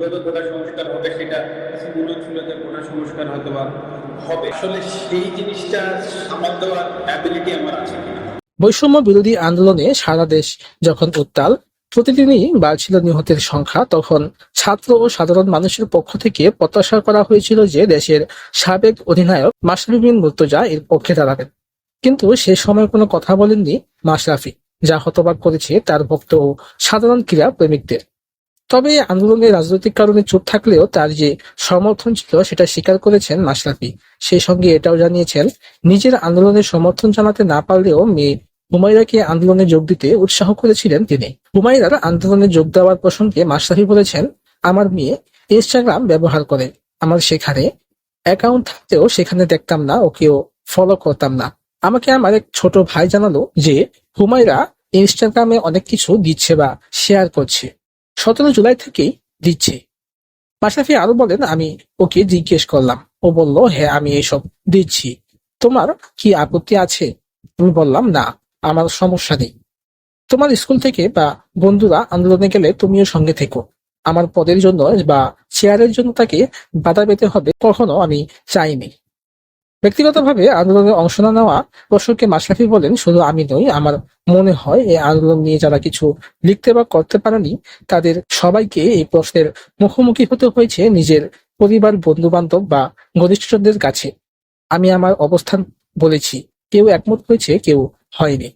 কীভাবে কোটা সংস্কার হবে সেটা কাছে মনে হচ্ছিল যে কোটা সংস্কার হয়তো হবে। আসলে সেই জিনিসটা সামাল দেওয়ার অ্যাবিলিটি আমার আছে বৈষম্য বিরোধী আন্দোলনে সারা দেশ যখন উত্তাল, প্রতিদিনই বাড়ছিল নিহতের সংখ্যা। তখন ছাত্র ও সাধারণ মানুষের পক্ষ থেকে প্রত্যাশা করা হয়েছিল যে দেশের সাবেক অধিনায়ক মাশরাফি মুর্তজা এর পক্ষে দাঁড়াবেন। কিন্তু সে সময় কোনো কথা বলেননি মাশরাফি। যা হতবাক করেছে তার ভক্ত ও সাধারণ ক্রীড়া প্রেমিকদের। তবে আন্দোলনে রাজনৈতিক কারণে চুপ থাকলেও তার যে সমর্থন ছিল সেটা স্বীকার করেছেন মাশরাফি। সেই সঙ্গে এটাও জানিয়েছেন, নিজের আন্দোলনের সমর্থন জানাতে না পারলেও মেয়ে হুমায়রাকে আন্দোলনে যোগ দিতে উৎসাহ করেছিলেন তিনি। হুমায়রার আন্দোলনে যোগ দেওয়ার প্রসঙ্গে মাশরাফি বলেছেন, আমার মেয়ে ইনস্টাগ্রাম ব্যবহার করে, আমার সেখানে অ্যাকাউন্ট থাকতেও সেখানে দেখতাম না, ওকেও ফলো করতাম না। আমাকে আমার এক ছোট ভাই জানালো যে হুমায়রা ইনস্টাগ্রামে অনেক কিছু দিচ্ছে বা শেয়ার করছে। সতেরো জুলাই থেকেই দিচ্ছে। মাশরাফি আরও বলেন, আমি ওকে জিজ্ঞেস করলাম। ও বলল হ্যাঁ আমি এসব দিচ্ছি। তোমার কি আপত্তি আছে? আমি বললাম, না, আমার সমস্যা নেই। তোমার স্কুল থেকে বা বন্ধুরা আন্দোলনে গেলে তুমিও সঙ্গে থেকো। আমার পদের জন্য বা চেয়ারের জন্য তাকে বাধা পেতে হবে কখনো আমি চাইনি। ব্যক্তিগতভাবে আন্দোলনে অংশ না নেওয়া প্রসঙ্গে মাশরাফি বলেন, শুধু আমি নই, আমার মনে হয় এই আন্দোলন নিয়ে যারা কিছু লিখতে বা করতে পারেনি, তাদের সবাইকে এই প্রশ্নের মুখোমুখি হতে হয়েছে নিজের পরিবার বন্ধু বান্ধব বা ঘনিষ্ঠজনদের কাছে। আমি আমার অবস্থান বলেছি, কেউ একমত হয়েছে, কেউ হয়নি।